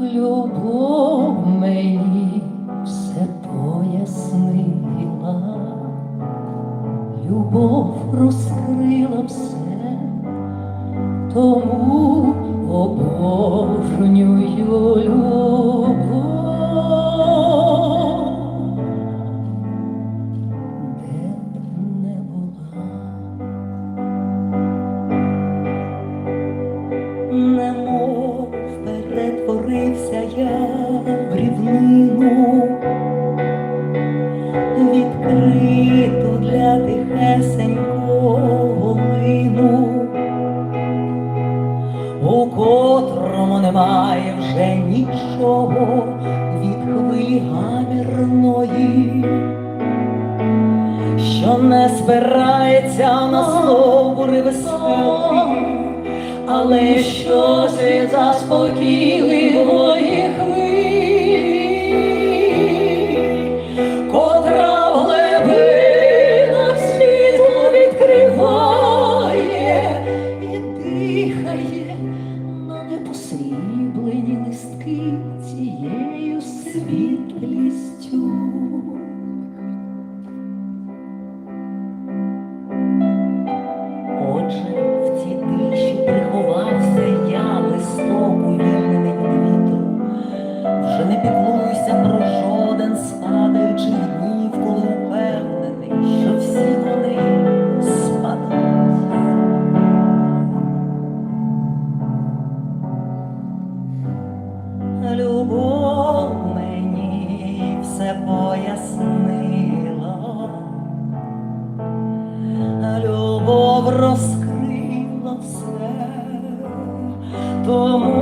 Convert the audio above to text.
Любов мені все пояснила, любов розкрила все, тому обожнюю любов. Не була. Перетворився я в рівнину, відкриту для тихесенького лину, у котрому немає вже нічого від хвилі гамірної, що не спирається на стовбури веселі але що це заспокійливої хвилі, котра в глибинах світло відкриває і дихає на непосріблені листки цією світлістю. Любов розкрила все, тому